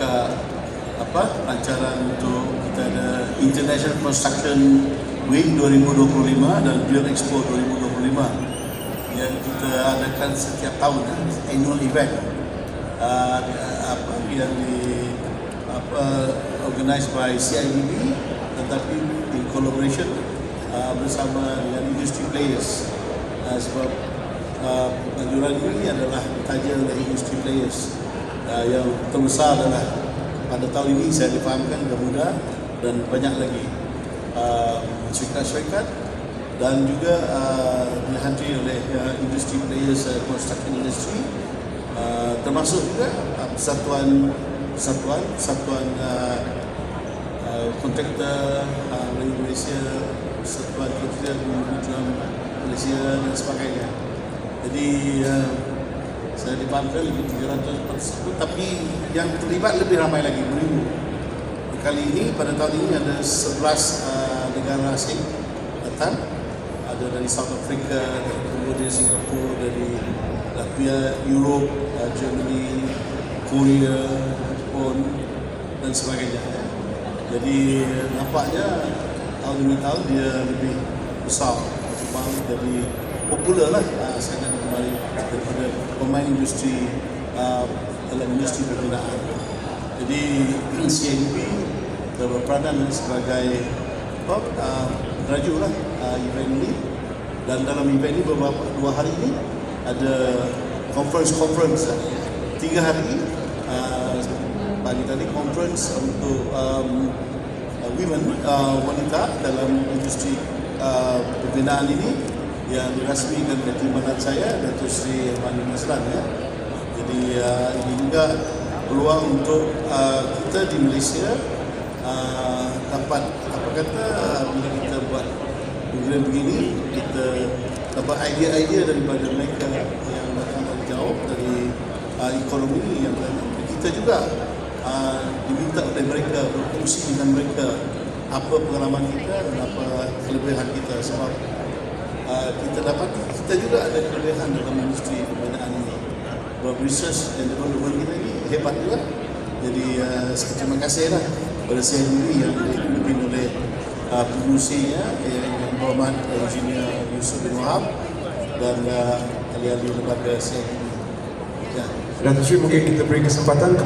buka apa rancangan untuk kita ada International Construction Week 2025 dan Build Expo 2025 yang kita adakan setiap tahun eh, annual event. Uh, apa yang di apa organized by CIBB tetapi in collaboration uh, bersama dengan industry players. Uh, sebab uh, ini adalah ditaja oleh industry players uh, yang terbesar adalah pada tahun ini saya difahamkan Garuda dan banyak lagi. Uh, syarikat-syarikat dan juga uh, dihadiri oleh uh, industry players uh, construction industry. Uh, termasuk juga uh, persatuan persatuan persatuan uh, uh, kontraktor uh, dari Malaysia persatuan kontraktor Malaysia dan sebagainya. Jadi uh, saya dipanggil lebih 300 tersebut tapi yang terlibat lebih ramai lagi beribu kali ini pada tahun ini ada 11 uh, negara asing datang. Ada dari South Africa dari Cambodia Singapura dari Latvia Europe uh, Germany Korea Jepun dan sebagainya. Jadi nampaknya tahun demi tahun dia lebih besar berkembang jadi popular lah uh, sangat kembali daripada pemain industri uh, dalam industri pembinaan jadi CNB berperanan sebagai apa, uh, raju lah uh, event ini dan dalam event ini beberapa dua hari ini ada conference-conference uh, tiga hari uh, pagi tadi conference untuk um, uh, women uh, wanita dalam industri uh, pembinaan ini yang dirasmikan oleh timbalan saya Datuk Seri Mani Maslan ya. Jadi uh, ini juga peluang untuk uh, kita di Malaysia uh, dapat apa kata uh, bila kita buat program begini kita dapat idea-idea daripada mereka yang datang dari jauh dari uh, ekonomi yang lain. Kita juga uh, diminta oleh mereka berfungsi dengan mereka apa pengalaman kita dan apa kelebihan kita? Sebab uh, kita dapat kita juga ada kelebihan dalam industri pembinaan ini. Buat research dan development kita ini hebat juga. Jadi uh, terima kasih lah pada saya sendiri yang dipimpin oleh uh, pengurusinya yang berhormat Engineer Yusuf bin Wahab dan uh, ahli-ahli lembaga saya ya. Datuk Sri mungkin kita beri kesempatan